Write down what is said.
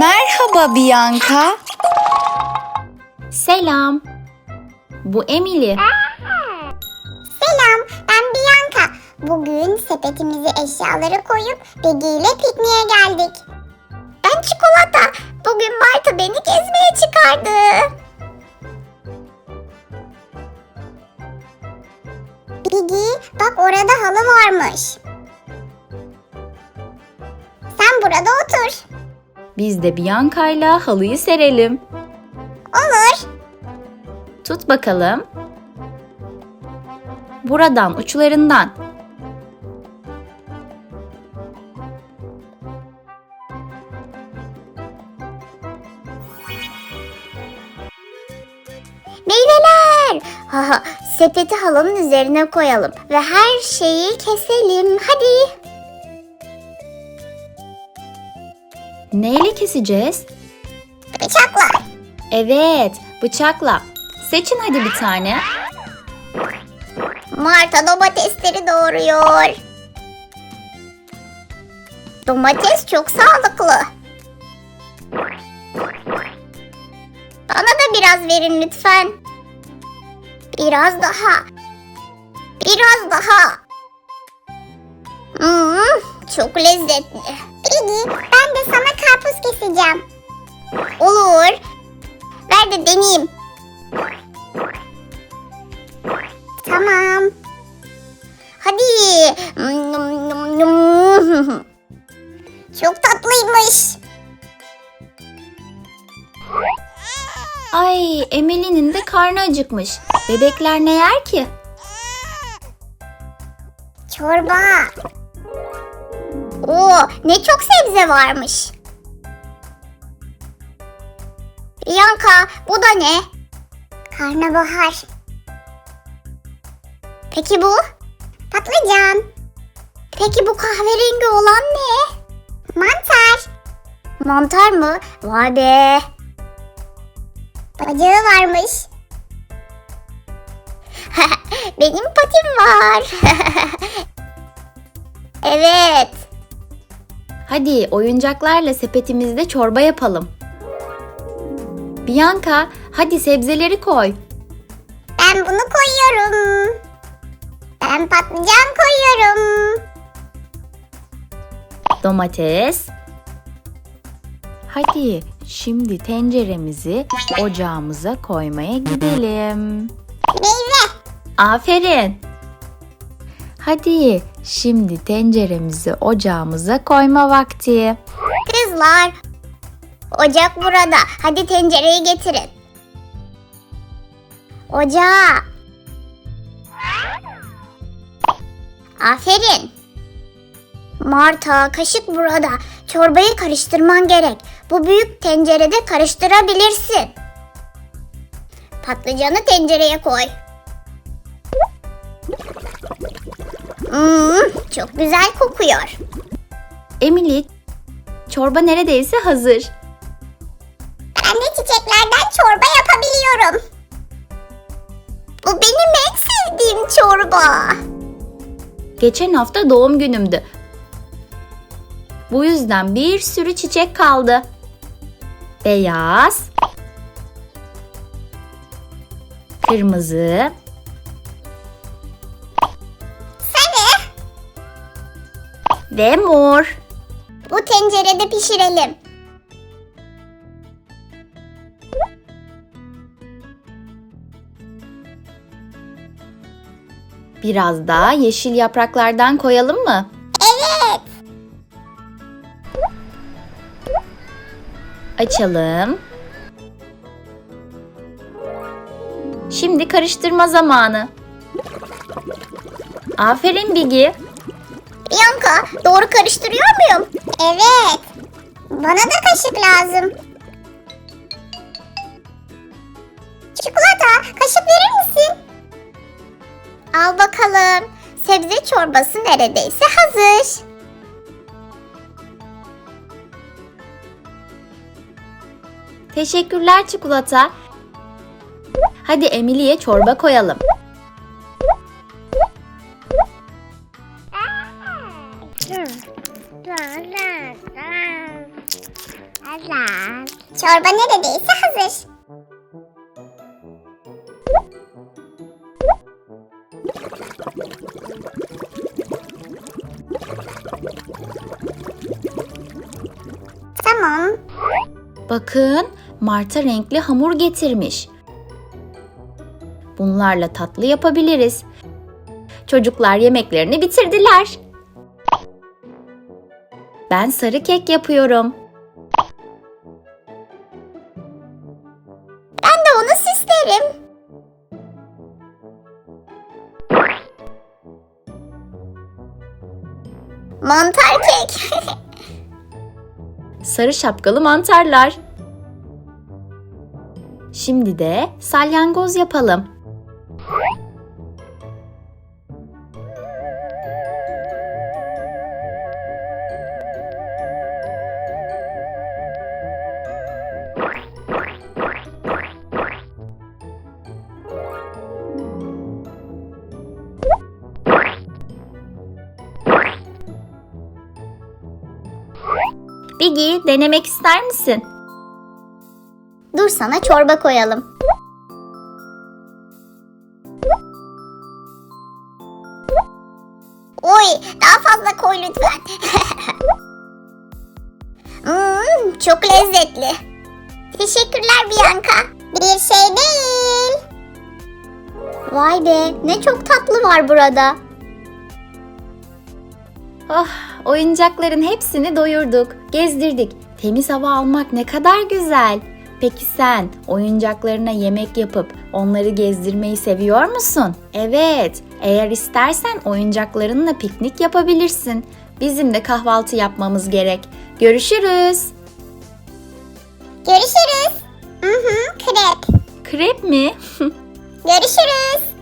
Merhaba Bianca. Selam. Bu Emily. Selam, ben Bianca. Bugün sepetimize eşyaları koyup Peggy ile pikniğe geldik. Ben Çikolata. Bugün Marta beni gezmeye çıkardı. Piggy, bak orada halı varmış. Sen burada otur. Biz de Bianca'yla halıyı serelim. Olur. Tut bakalım. Buradan uçlarından. Meyveler. Haha, sepeti halının üzerine koyalım ve her şeyi keselim. Hadi. Neyle keseceğiz? Bıçakla. Evet, bıçakla. Seçin hadi bir tane. Marta domatesleri doğuruyor. Domates çok sağlıklı. Bana da biraz verin lütfen. Biraz daha. Biraz daha. Hmm, çok lezzetli. Piggy, ben de sana karpuz keseceğim. Olur. Ver de deneyeyim. Tamam. Hadi. Çok tatlıymış. Ay, Emily'nin de karnı acıkmış. Bebekler ne yer ki? Çorba. Oo, ne çok sebze varmış. Bianca, bu da ne? Karnabahar. Peki bu? Patlıcan. Peki bu kahverengi olan ne? Mantar. Mantar mı? Vay be. Bacağı varmış. Benim patim var. evet. Hadi oyuncaklarla sepetimizde çorba yapalım. Bianca, hadi sebzeleri koy. Ben bunu koyuyorum. Ben patlıcan koyuyorum. Domates. Hadi şimdi tenceremizi ocağımıza koymaya gidelim. Meyve. Aferin. Hadi şimdi tenceremizi ocağımıza koyma vakti. Kızlar. Ocak burada. Hadi tencereyi getirin. Ocağa. Aferin. Marta, kaşık burada. Çorbayı karıştırman gerek. Bu büyük tencerede karıştırabilirsin. Patlıcanı tencereye koy. Hmm, çok güzel kokuyor. Emily, çorba neredeyse hazır. Ben de çiçeklerden çorba yapabiliyorum. Bu benim en sevdiğim çorba. Geçen hafta doğum günümdü. Bu yüzden bir sürü çiçek kaldı. Beyaz, kırmızı, ve mor. Bu tencerede pişirelim. Biraz daha yeşil yapraklardan koyalım mı? Evet. Açalım. Şimdi karıştırma zamanı. Aferin Bigi. Bianca, doğru karıştırıyor muyum? Evet. Bana da kaşık lazım. Çikolata, kaşık verir misin? Al bakalım. Sebze çorbası neredeyse hazır. Teşekkürler çikolata. Hadi Emily'ye çorba koyalım. Çorba neredeyse hazır. Tamam. Bakın Marta renkli hamur getirmiş. Bunlarla tatlı yapabiliriz. Çocuklar yemeklerini bitirdiler. Ben sarı kek yapıyorum. Ben de onu süslerim. Mantar kek. Sarı şapkalı mantarlar. Şimdi de salyangoz yapalım. Biggie denemek ister misin? Dur sana çorba koyalım. Oy daha fazla koy lütfen. Hmm, çok lezzetli. Teşekkürler Bianca. Bir şey değil. Vay be ne çok tatlı var burada. Oh, oyuncakların hepsini doyurduk, gezdirdik. Temiz hava almak ne kadar güzel. Peki sen oyuncaklarına yemek yapıp onları gezdirmeyi seviyor musun? Evet, eğer istersen oyuncaklarınla piknik yapabilirsin. Bizim de kahvaltı yapmamız gerek. Görüşürüz. Görüşürüz. Hı hı krep. Krep mi? Görüşürüz.